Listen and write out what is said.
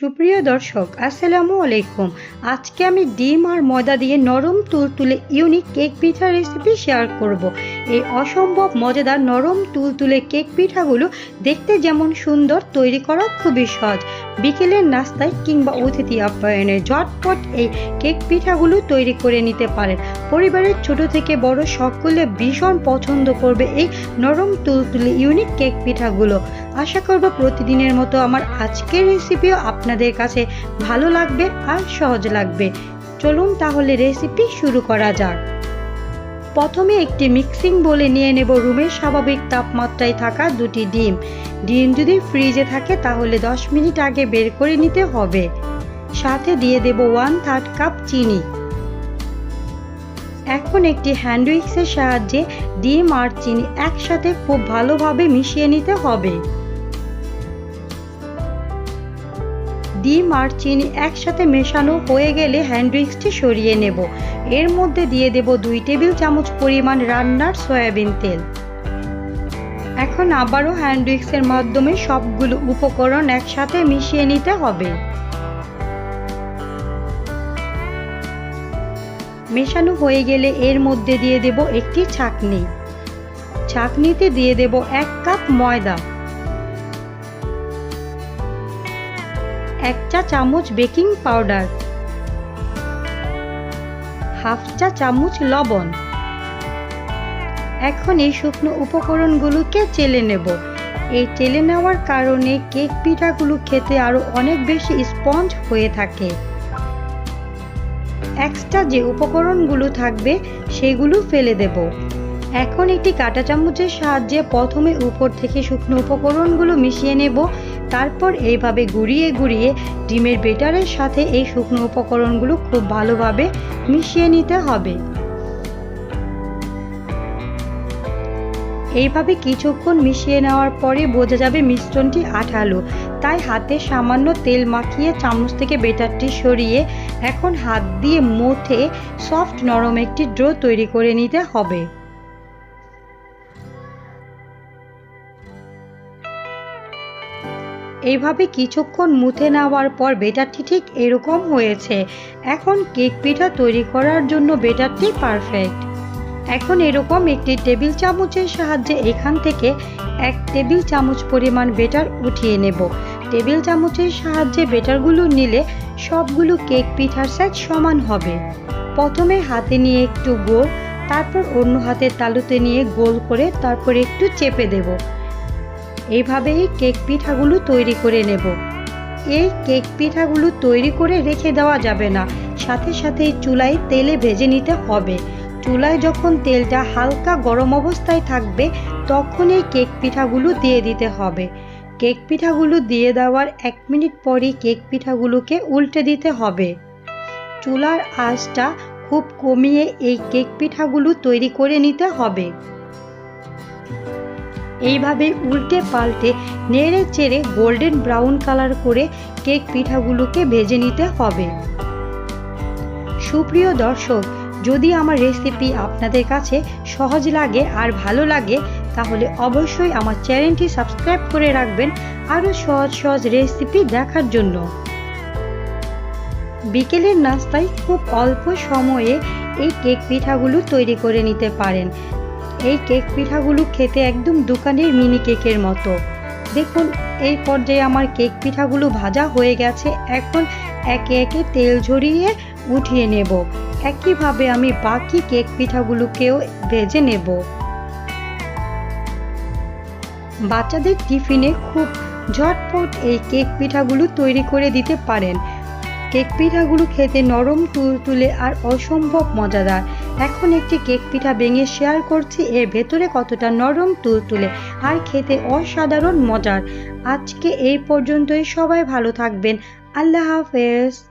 সুপ্রিয় দর্শক, আসসালামু আলাইকুম আজকে আমি ডিম আর ময়দা দিয়ে নরম তুল তুলে ইউনিক কেক পিঠা রেসিপি শেয়ার করব। এই অসম্ভব মজাদার নরম তুল তুলে কেক পিঠাগুলো দেখতে যেমন সুন্দর, তৈরি করা খুবই সহজ বিকেলের নাস্তায় কিংবা অতিথি আপ্যায়নে ঝটপট এই কেক পিঠাগুলো তৈরি করে নিতে পারেন। পরিবারের ছোট থেকে বড় সকলে ভীষণ পছন্দ করবে এই নরম তুলতুলে ইউনিক কেক পিঠাগুলো। আশা করব প্রতিদিনের মতো আমার আজকের রেসিপিও আপনাদের কাছে ভালো লাগবে আর সহজ লাগবে। চলুন তাহলে রেসিপি শুরু করা যাক। প্রথমে একটি মিক্সিং বলে নিয়ে নেব রুমের স্বাভাবিক তাপমাত্রায় থাকা দুটি ডিম। ডিম যদি ফ্রিজে থাকে তাহলে 10 মিনিট আগে বের করে নিতে হবে। সাথে দিয়ে দেব ওয়ান থার্ড কাপ চিনি। এখন একটি হ্যান্ড উইক্সের সাহায্যে ডিম আর চিনি একসাথে খুব ভালোভাবে মিশিয়ে নিতে হবে। ডিম আর চিনি একসাথে মেশানো হয়ে গেলে হ্যান্ড উইক্সটি সরিয়ে নেব। এর মধ্যে দিয়ে দেব দুই টেবিল চামচ পরিমাণ রান্নার সয়াবিন তেল। এখন আবারও হ্যান্ড উইক্সের মাধ্যমে সবগুলো উপকরণ একসাথে মিশিয়ে নিতে হবে। মেশানো হয়ে গেলে এর মধ্যে দিয়ে দেব একটি ছাকনি ছাকনিতে দিয়ে দেব এক কাপ ময়দা। এক চা চামচ বেকিং পাউডার, হাফ চা চামচ লবণ। এখন এই শুকনো উপকরণগুলোকে চেলে নেব। এই চেলে নেওয়ার কারণে কেক পিঠাগুলো খেতে আরও অনেক বেশি স্পঞ্জ হয়ে থাকে। এক্সট্রা যে উপকরণগুলো থাকবে, সেগুলো ফেলে দেব। এখন একটি কাঁটা চামচের সাহায্যে প্রথমে উপর থেকে শুকনো উপকরণগুলো মিশিয়ে নেব। তারপর এইভাবে গুঁড়িয়ে গুঁড়িয়ে ডিমের বেটারের সাথে এই শুকনো উপকরণগুলো খুব ভালোভাবে মিশিয়ে নিতে হবে। এইভাবে কিছুক্ষণ মিশিয়ে নেওয়ার পরে বোঝা যাবে মিশ্রণটি আঠালো। তাই হাতে সামান্য তেল মাখিয়ে চামচ থেকে বেটারটি সরিয়ে এখন হাত দিয়ে মুথে সফট নরম একটি ড্রো তৈরি করে নিতে হবে। এইভাবে কিছুক্ষণ মুথে নেওয়ার পর বেটারটি ঠিক এরকম হয়েছে। এখন কেক পিঠা তৈরি করার জন্য বেটারটি পারফেক্ট। এখন এরকম একটি টেবিল চামচের সাহায্যে এখান থেকে এক টেবিল চামচ পরিমাণ বেটার উঠিয়ে নেব। টেবিল চামচের সাহায্যে বেটারগুলো নিলে সবগুলো কেক পিঠার সাইজ সমান হবে। প্রথমে হাতে নিয়ে একটু গোল, তারপর অন্য হাতের তালুতে নিয়ে গোল করে তারপর একটু চেপে দেব। এইভাবেই কেক পিঠাগুলো তৈরি করে নেব। এই কেক পিঠাগুলো তৈরি করে রেখে দেওয়া যাবে না। সাথে সাথে চুলায় তেলে ভেজে নিতে হবে। চুলায় যখন তেলটা হালকা গরম অবস্থায় থাকবে তখন এই কেক পিঠাগুলো দিয়ে দিতে হবে। কেক পিঠাগুলো দিয়ে দেওয়ার এক মিনিট পরই কেক পিঠাগুলোকে উল্টে দিতে হবে। চুলার আঁচটা খুব কমিয়ে এই কেক পিঠাগুলো তৈরি করে নিতে হবে। এইভাবে উল্টে পাল্টে নেড়ে চেড়ে গোল্ডেন ব্রাউন কালার করে কেক পিঠাগুলোকে ভেজে নিতে হবে। সুপ্রিয় দর্শক, যদি আমার রেসিপি আপনাদের কাছে সহজ লাগে আর ভালো লাগে, তাহলে অবশ্যই আমার চ্যানেলটি সাবস্ক্রাইব করে রাখবেন আরও সহজ সহজ রেসিপি দেখার জন্য। বিকেলের নাস্তায় খুব অল্প সময়ে এই কেক পিঠাগুলো তৈরি করে নিতে পারেন। এই কেক পিঠাগুলো খেতে একদম দোকানের মিনি কেকের মতো। দেখুন, এই পর্যায়ে আমার কেক পিঠাগুলো ভাজা হয়ে গেছে। এখন একে একে তেল ঝরিয়ে উঠিয়ে নেব। একইভাবে আমি বাকি কেক পিঠাগুলোকেও ভেজে নেব। বাচ্চাদের টিফিনে খুব ঝটপট এই কেক পিঠাগুলো তৈরি করে দিতে পারেন। কেক পিঠাগুলো খেতে নরম, তুলতুলে আর অসম্ভব মজাদার। এখন একটি কেক পিঠা ভেঙে শেয়ার করছি। এর ভেতরে কতটা নরম তুলতুলে আর খেতে অসাধারণ মজার। আজকে এই পর্যন্তই, সবাই ভালো থাকবেন। আল্লাহ হাফেজ।